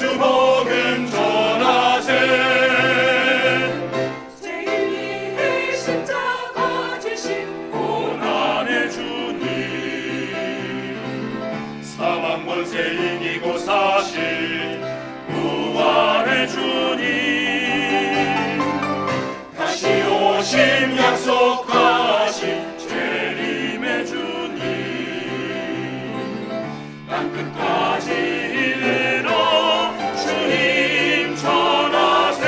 주복음 전하세. 위해 십자 권세 이기고 사실 부활의 주님. 다시 오심 약속하신 재림의 주님. 땅끝까지 이르러 주님 전하세.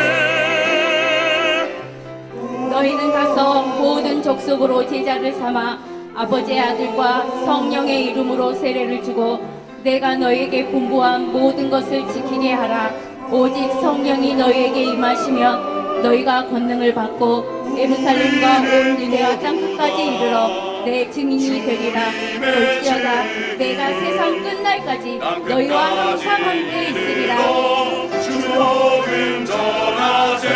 너희는 가서 모든 족속으로 제자를 삼아 아버지의 아들과 성령의 이름으로 세례를 주고 내가 너희에게 분부한 모든 것을 지키게 하라 오직 성령이 너희에게 임하시면 너희가 권능을 받고 예루살렘과 온 유대와 땅끝까지 이르러 내 증인이 되리라 볼지어다 내가 세상 끝날까지 너희와 항상 함께 있으리라 주복음 전하세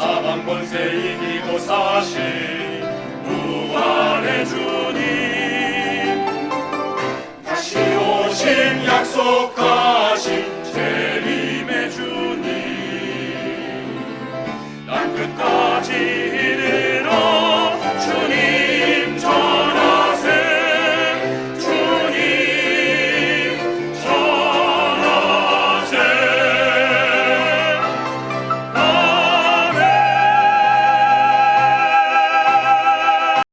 사방 권세 이기고 사신